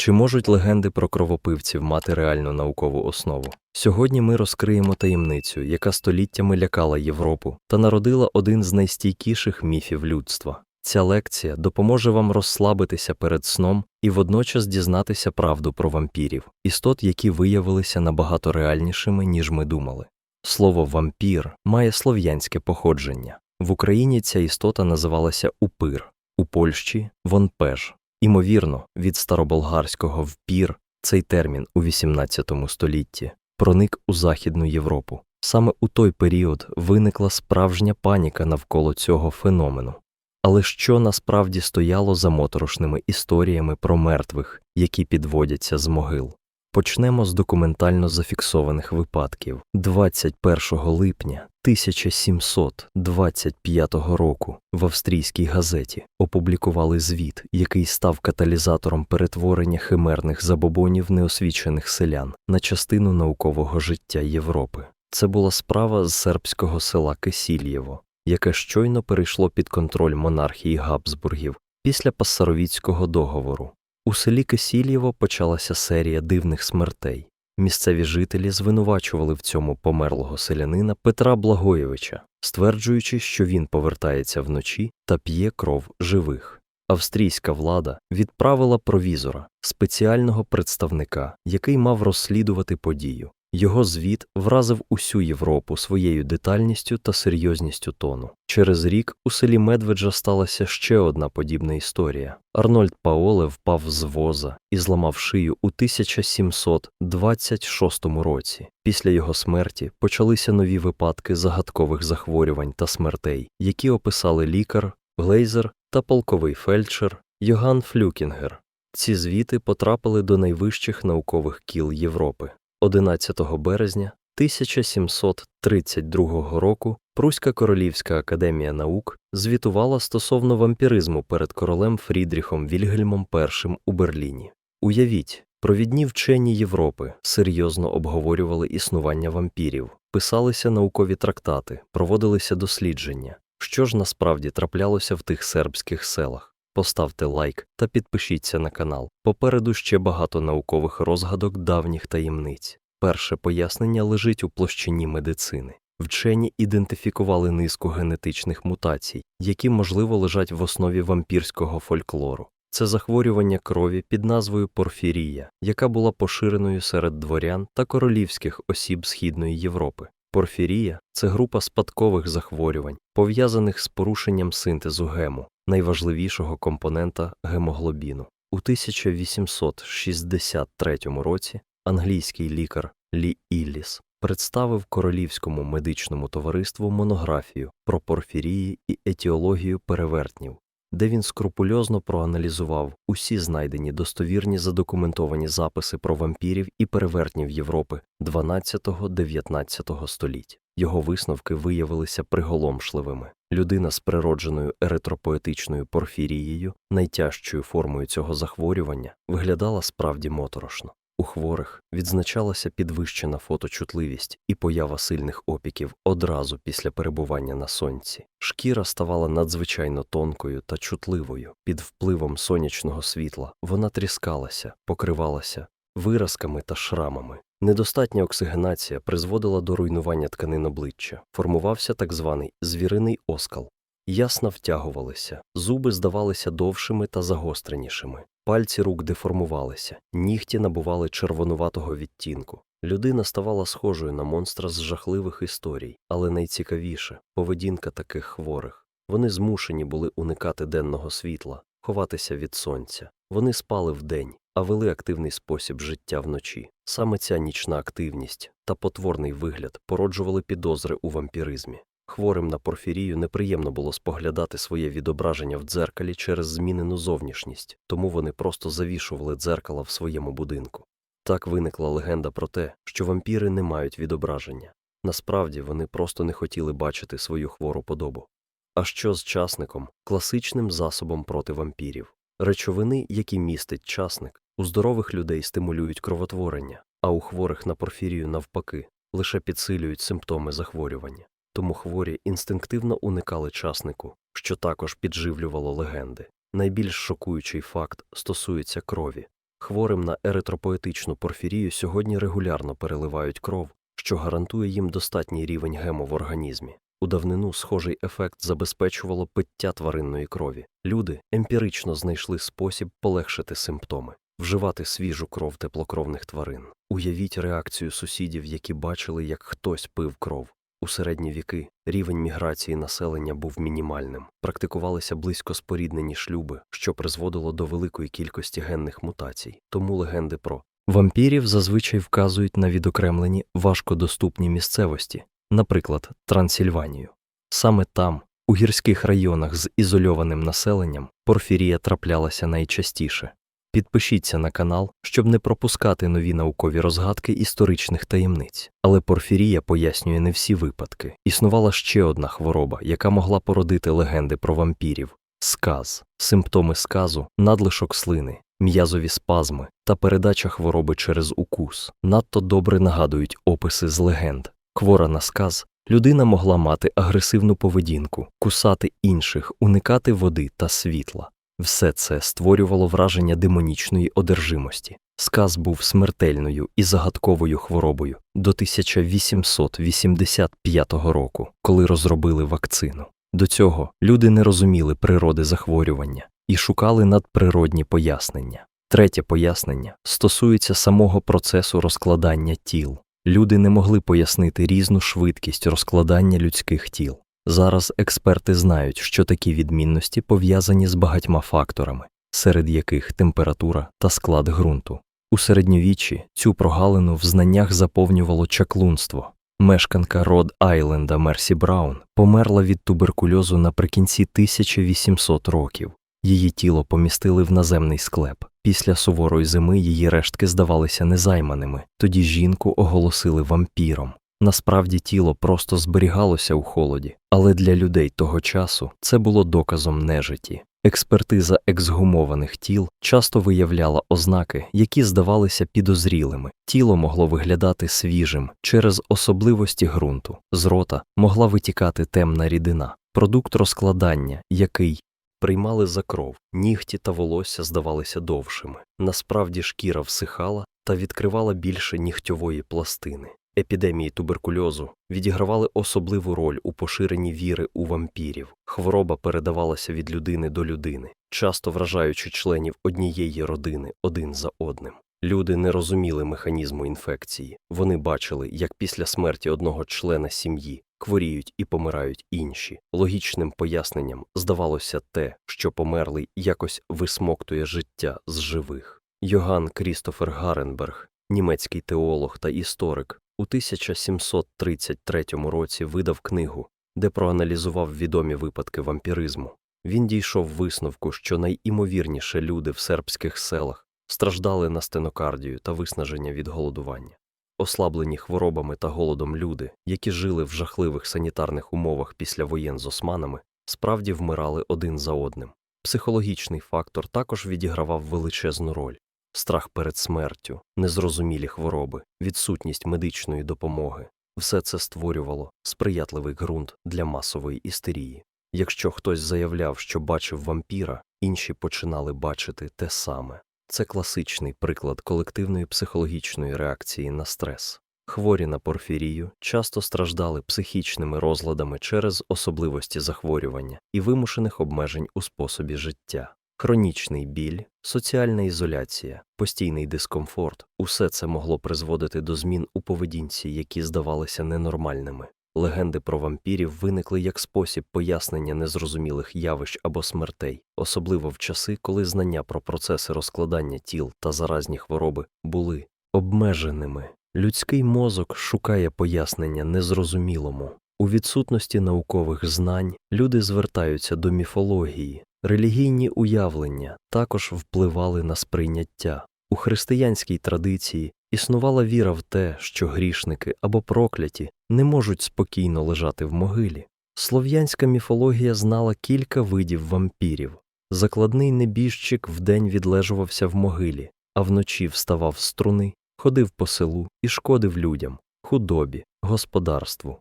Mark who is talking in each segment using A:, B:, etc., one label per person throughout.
A: Чи можуть легенди про кровопивців мати реальну наукову основу? Сьогодні ми розкриємо таємницю, яка століттями лякала Європу та народила один з найстійкіших міфів людства. Ця лекція допоможе вам розслабитися перед сном і водночас дізнатися правду про вампірів, істот, які виявилися набагато реальнішими, ніж ми думали. Слово вампір має слов'янське походження. В Україні ця істота називалася упир, у Польщі вонпеж. Імовірно, від староболгарського впір цей термін у XVIII столітті проник у Західну Європу. Саме у той період виникла справжня паніка навколо цього феномену. Але що насправді стояло за моторошними історіями про мертвих, які підводяться з могил? Почнемо з документально зафіксованих випадків. 21 липня 1725 року в австрійській газеті опублікували звіт, який став каталізатором перетворення химерних забобонів неосвічених селян на частину наукового життя Європи. Це була справа з сербського села Кисільєво, яке щойно перейшло під контроль монархії Габсбургів після Пассаровіцького договору. У селі Кисільєво почалася серія дивних смертей. Місцеві жителі звинувачували в цьому померлого селянина Петра Благоєвича, стверджуючи, що він повертається вночі та п'є кров живих. Австрійська влада відправила провізора, спеціального представника, який мав розслідувати подію. Його звіт вразив усю Європу своєю детальністю та серйозністю тону. Через рік у селі Медведжа сталася ще одна подібна історія. Арнольд Паоле впав з воза і зламав шию у 1726 році. Після його смерті почалися нові випадки загадкових захворювань та смертей, які описали лікар, глейзер та полковий фельдшер Йоган Флюкінгер. Ці звіти потрапили до найвищих наукових кіл Європи. 11 березня 1732 року Пруська Королівська академія наук звітувала стосовно вампіризму перед королем Фрідріхом Вільгельмом І у Берліні. Уявіть, провідні вчені Європи серйозно обговорювали існування вампірів, писалися наукові трактати, проводилися дослідження. Що ж насправді траплялося в тих сербських селах? Поставте лайк та підпишіться на канал. Попереду ще багато наукових розгадок давніх таємниць. Перше пояснення лежить у площині медицини. Вчені ідентифікували низку генетичних мутацій, які, можливо, лежать в основі вампірського фольклору. Це захворювання крові під назвою порфірія, яка була поширеною серед дворян та королівських осіб Східної Європи. Порфірія це група спадкових захворювань, пов'язаних з порушенням синтезу гему, найважливішого компонента гемоглобіну. У 1863 році англійський лікар Лі Ілліс представив Королівському медичному товариству монографію про порфірії і етіологію перевертнів, де він скрупульозно проаналізував усі знайдені достовірні задокументовані записи про вампірів і перевертнів Європи 12-19 століть. Його висновки виявилися приголомшливими. Людина з природженою еритропоетичною порфірією, найтяжчою формою цього захворювання, виглядала справді моторошно. У хворих відзначалася підвищена фоточутливість і поява сильних опіків одразу після перебування на сонці. Шкіра ставала надзвичайно тонкою та чутливою. Під впливом сонячного світла вона тріскалася, покривалася виразками та шрамами. Недостатня оксигенація призводила до руйнування тканин обличчя, формувався так званий звіриний оскал. Ясна втягувалися, зуби здавалися довшими та загостренішими, пальці рук деформувалися, нігті набували червонуватого відтінку. Людина ставала схожою на монстра з жахливих історій, але найцікавіше поведінка таких хворих. Вони змушені були уникати денного світла, ховатися від сонця. Вони спали вдень, а вели активний спосіб життя вночі. Саме ця нічна активність та потворний вигляд породжували підозри у вампіризмі. Хворим на порфірію неприємно було споглядати своє відображення в дзеркалі через змінену зовнішність, тому вони просто завішували дзеркала в своєму будинку. Так виникла легенда про те, що вампіри не мають відображення. Насправді вони просто не хотіли бачити свою хвору подобу. А що з часником, класичним засобом проти вампірів? Речовини, які містить часник, у здорових людей стимулюють кровотворення, а у хворих на порфірію, навпаки, лише підсилюють симптоми захворювання. Тому хворі інстинктивно уникали часнику, що також підживлювало легенди. Найбільш шокуючий факт стосується крові. Хворим на еритропоетичну порфірію сьогодні регулярно переливають кров, що гарантує їм достатній рівень гему в організмі. У давнину схожий ефект забезпечувало пиття тваринної крові. Люди емпірично знайшли спосіб полегшити симптоми, вживати свіжу кров теплокровних тварин. Уявіть реакцію сусідів, які бачили, як хтось пив кров. У середні віки рівень міграції населення був мінімальним, практикувалися близько споріднені шлюби, що призводило до великої кількості генних мутацій. Тому легенди про вампірів зазвичай вказують на відокремлені важкодоступні місцевості, наприклад, Трансильванію. Саме там, у гірських районах з ізольованим населенням, порфірія траплялася найчастіше. Підпишіться на канал, щоб не пропускати нові наукові розгадки історичних таємниць. Але порфірія пояснює не всі випадки. Існувала ще одна хвороба, яка могла породити легенди про вампірів сказ, симптоми сказу, надлишок слини, м'язові спазми та передача хвороби через укус. Надто добре нагадують описи з легенд. Хвора на сказ людина могла мати агресивну поведінку, кусати інших, уникати води та світла. Все це створювало враження демонічної одержимості. Сказ був смертельною і загадковою хворобою до 1885 року, коли розробили вакцину. До цього люди не розуміли природи захворювання і шукали надприродні пояснення. Третє пояснення стосується самого процесу розкладання тіл. Люди не могли пояснити різну швидкість розкладання людських тіл. Зараз експерти знають, що такі відмінності пов'язані з багатьма факторами, серед яких температура та склад ґрунту. У середньовіччі цю прогалину в знаннях заповнювало чаклунство. Мешканка Род Айленда Мерсі Браун померла від туберкульозу наприкінці 1800 років. Її тіло помістили в наземний склеп. Після суворої зими її рештки здавалися незайманими. Тоді жінку оголосили вампіром. Насправді тіло просто зберігалося у холоді, але для людей того часу це було доказом нежиті. Експертиза ексгумованих тіл часто виявляла ознаки, які здавалися підозрілими. Тіло могло виглядати свіжим через особливості ґрунту, з рота могла витікати темна рідина, продукт розкладання, який приймали за кров, нігті та волосся здавалися довшими. Насправді шкіра всихала та відкривала більше нігтьової пластини. Епідемії туберкульозу відігравали особливу роль у поширенні віри у вампірів. Хвороба передавалася від людини до людини, часто вражаючи членів однієї родини один за одним. Люди не розуміли механізму інфекції. Вони бачили, як після смерті одного члена сім'ї хворіють і помирають інші. Логічним поясненням здавалося те, що померлий якось висмоктує життя з живих. Йоган Крістофер Гаренберг, німецький теолог та історик, у 1733 році видав книгу, де проаналізував відомі випадки вампіризму. Він дійшов висновку, що найімовірніше люди в сербських селах страждали на стенокардію та виснаження від голодування. Ослаблені хворобами та голодом люди, які жили в жахливих санітарних умовах після воєн з османами, справді вмирали один за одним. Психологічний фактор також відігравав величезну роль страх перед смертю, незрозумілі хвороби, відсутність медичної допомоги все це створювало сприятливий ґрунт для масової істерії. Якщо хтось заявляв, що бачив вампіра, інші починали бачити те саме. Це класичний приклад колективної психологічної реакції на стрес. Хворі на порфірію часто страждали психічними розладами через особливості захворювання і вимушених обмежень у способі життя. Хронічний біль, соціальна ізоляція, постійний дискомфорт усе це могло призводити до змін у поведінці, які здавалися ненормальними. Легенди про вампірів виникли як спосіб пояснення незрозумілих явищ або смертей, особливо в часи, коли знання про процеси розкладання тіл та заразні хвороби були обмеженими. Людський мозок шукає пояснення незрозумілому. У відсутності наукових знань люди звертаються до міфології, релігійні уявлення також впливали на сприйняття. У християнській традиції існувала віра в те, що грішники або прокляті не можуть спокійно лежати в могилі. Слов'янська міфологія знала кілька видів вампірів. Закладний небіжчик вдень відлежувався в могилі, а вночі вставав з струни, ходив по селу і шкодив людям, худобі, господарству.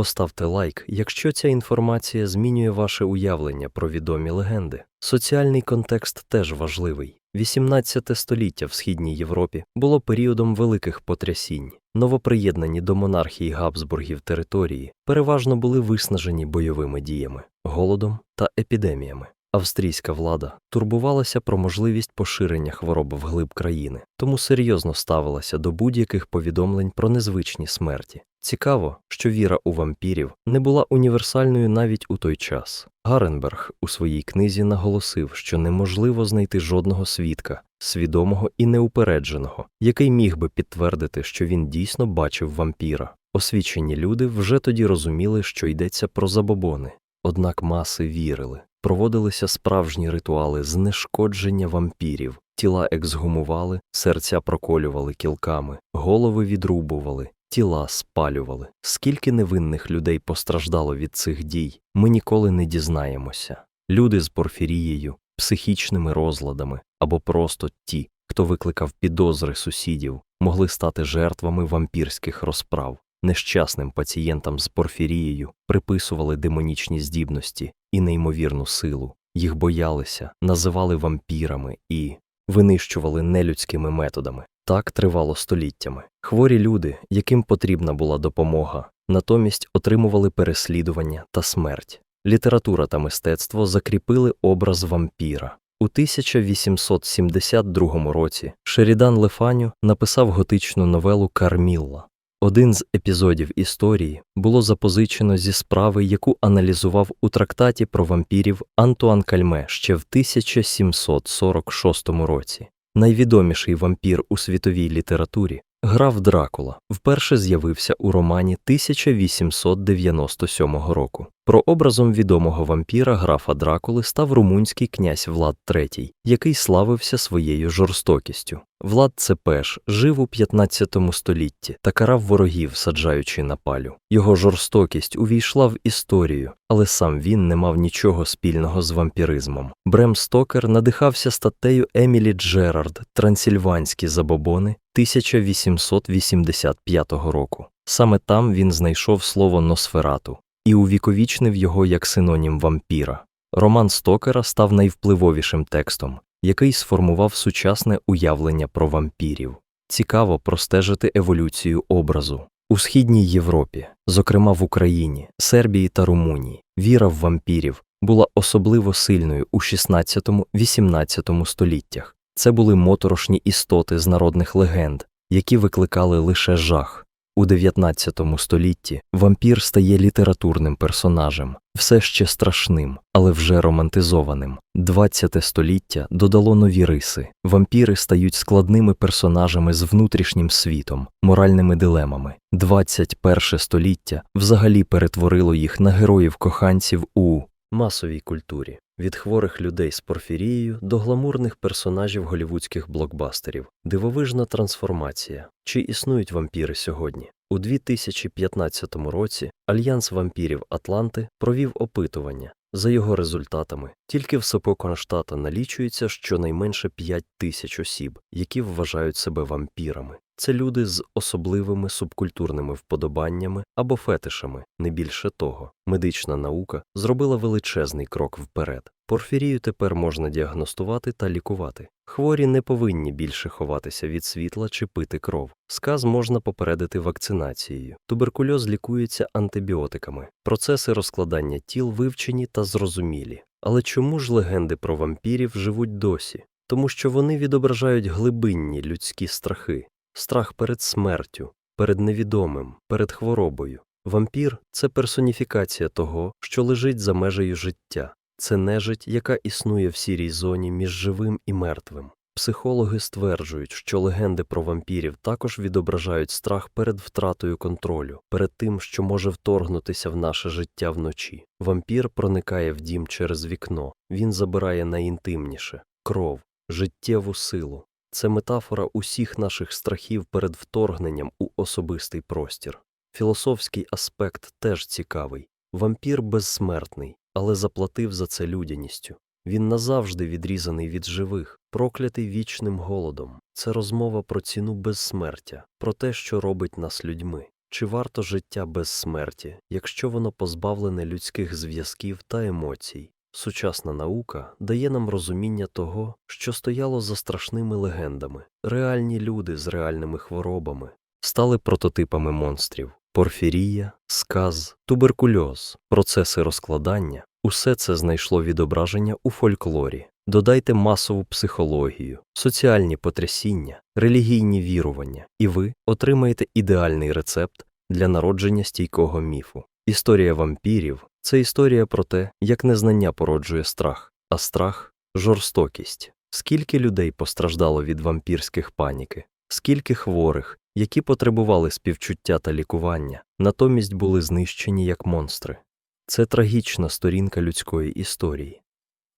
A: Поставте лайк, якщо ця інформація змінює ваше уявлення про відомі легенди. Соціальний контекст теж важливий. 18 століття в східній Європі було періодом великих потрясінь. Новоприєднані до монархії Габсбургів території переважно були виснажені бойовими діями, голодом та епідеміями. Австрійська влада турбувалася про можливість поширення хвороб вглиб країни, тому серйозно ставилася до будь-яких повідомлень про незвичні смерті. Цікаво, що віра у вампірів не була універсальною навіть у той час. Гаренберг у своїй книзі наголосив, що неможливо знайти жодного свідка, свідомого і неупередженого, який міг би підтвердити, що він дійсно бачив вампіра. Освічені люди вже тоді розуміли, що йдеться про забобони, однак маси вірили. Проводилися справжні ритуали знешкодження вампірів, тіла ексгумували, серця проколювали кілками, голови відрубували, тіла спалювали. Скільки невинних людей постраждало від цих дій, ми ніколи не дізнаємося. Люди з порфірією, психічними розладами або просто ті, хто викликав підозри сусідів, могли стати жертвами вампірських розправ. Нещасним пацієнтам з порфірією приписували демонічні здібності і неймовірну силу, їх боялися, називали вампірами і винищували нелюдськими методами. Так тривало століттями. Хворі люди, яким потрібна була допомога, натомість отримували переслідування та смерть. Література та мистецтво закріпили образ вампіра. У 1872 році Шерідан Лефаню написав готичну новелу Кармілла. Один з епізодів історії було запозичено зі справи, яку аналізував у трактаті про вампірів Антуан Кальме ще в 1746 році. Найвідоміший вампір у світовій літературі граф Дракула вперше з'явився у романі 1897 року. Прообразом відомого вампіра графа Дракули став румунський князь Влад III, який славився своєю жорстокістю. Влад Цепеш жив у 15 столітті та карав ворогів, саджаючи на палю. Його жорстокість увійшла в історію, але сам він не мав нічого спільного з вампіризмом. Брем Стокер надихався статтею Емілі Джерард Трансильванські забобони 1885 року. Саме там він знайшов слово Носферату і увіковічнив його як синонім вампіра. Роман Стокера став найвпливовішим текстом, який сформував сучасне уявлення про вампірів. Цікаво простежити еволюцію образу. У східній Європі, зокрема в Україні, Сербії та Румунії, віра в вампірів була особливо сильною у 16-18 століттях. Це були моторошні істоти з народних легенд, які викликали лише жах. У 19 столітті вампір стає літературним персонажем, все ще страшним, але вже романтизованим. 20 століття додало нові риси. Вампіри стають складними персонажами з внутрішнім світом, моральними дилемами. 21 століття взагалі перетворило їх на героїв-коханців у масовій культурі. Від хворих людей з порфірією до гламурних персонажів голівудських блокбастерів. Дивовижна трансформація. Чи існують вампіри сьогодні? У 2015 році Альянс вампірів Атланти провів опитування. За його результатами, тільки в Сопоконштата налічується щонайменше 5 тисяч осіб, які вважають себе вампірами. Це люди з особливими субкультурними вподобаннями або фетишами, не більше того. Медична наука зробила величезний крок вперед. Порфірію тепер можна діагностувати та лікувати. Хворі не повинні більше ховатися від світла чи пити кров. Сказ можна попередити вакцинацією. Туберкульоз лікується антибіотиками. Процеси розкладання тіл вивчені та зрозумілі. Але чому ж легенди про вампірів живуть досі? Тому що вони відображають глибинні людські страхи, страх перед смертю, перед невідомим, перед хворобою. Вампір це персоніфікація того, що лежить за межею життя. Це нежить, яка існує в сірій зоні між живим і мертвим. Психологи стверджують, що легенди про вампірів також відображають страх перед втратою контролю, перед тим, що може вторгнутися в наше життя вночі. Вампір проникає в дім через вікно, він забирає найінтимніше кров, життєву силу. Це метафора усіх наших страхів перед вторгненням у особистий простір. Філософський аспект теж цікавий. Вампір безсмертний, але заплатив за це людяністю. Він назавжди відрізаний від живих, проклятий вічним голодом. Це розмова про ціну безсмертя, про те, що робить нас людьми. Чи варто життя без смерті, якщо воно позбавлене людських зв'язків та емоцій? Сучасна наука дає нам розуміння того, що стояло за страшними легендами. Реальні люди з реальними хворобами стали прототипами монстрів. Порфірія, сказ, туберкульоз, процеси розкладання усе це знайшло відображення у фольклорі. Додайте масову психологію, соціальні потрясіння, релігійні вірування, і ви отримаєте ідеальний рецепт для народження стійкого міфу. Історія вампірів це історія про те, як незнання породжує страх, а страх жорстокість. Скільки людей постраждало від вампірських паніки, скільки хворих, які потребували співчуття та лікування, натомість були знищені як монстри. Це трагічна сторінка людської історії.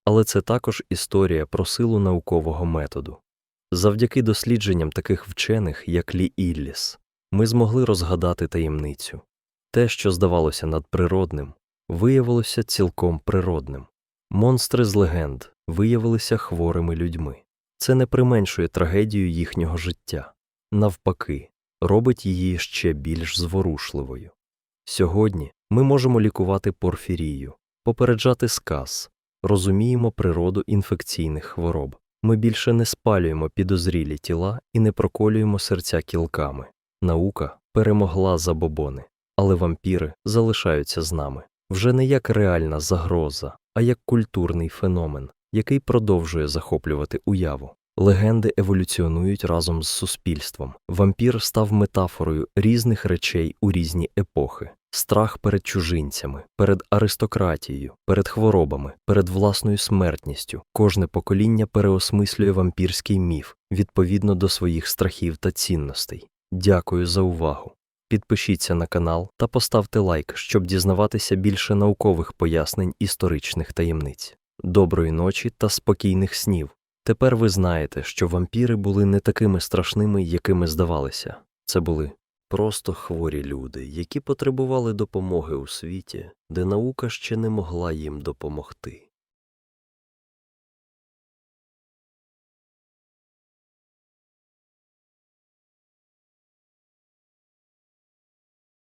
A: Але це також історія про силу наукового методу. Завдяки дослідженням таких вчених, як Лі Ілліс, ми змогли розгадати таємницю. Те, що здавалося надприродним, виявилося цілком природним. Монстри з легенд виявилися хворими людьми. Це не применшує трагедію їхнього життя, навпаки, робить її ще більш зворушливою. Сьогодні ми можемо лікувати порфірію, попереджати сказ, розуміємо природу інфекційних хвороб. Ми більше не спалюємо підозрілі тіла і не проколюємо серця кілками. Наука перемогла забобони, але вампіри залишаються з нами вже не як реальна загроза, а як культурний феномен, який продовжує захоплювати уяву. Легенди еволюціонують разом з суспільством. Вампір став метафорою різних речей у різні епохи: страх перед чужинцями, перед аристократією, перед хворобами, перед власною смертністю. Кожне покоління переосмислює вампірський міф відповідно до своїх страхів та цінностей. Дякую за увагу. Підпишіться на канал та поставте лайк, щоб дізнаватися більше наукових пояснень історичних таємниць. Доброї ночі та спокійних снів. Тепер ви знаєте, що вампіри були не такими страшними, якими здавалися. Це були просто хворі люди, які потребували допомоги у світі, де наука ще не могла їм допомогти.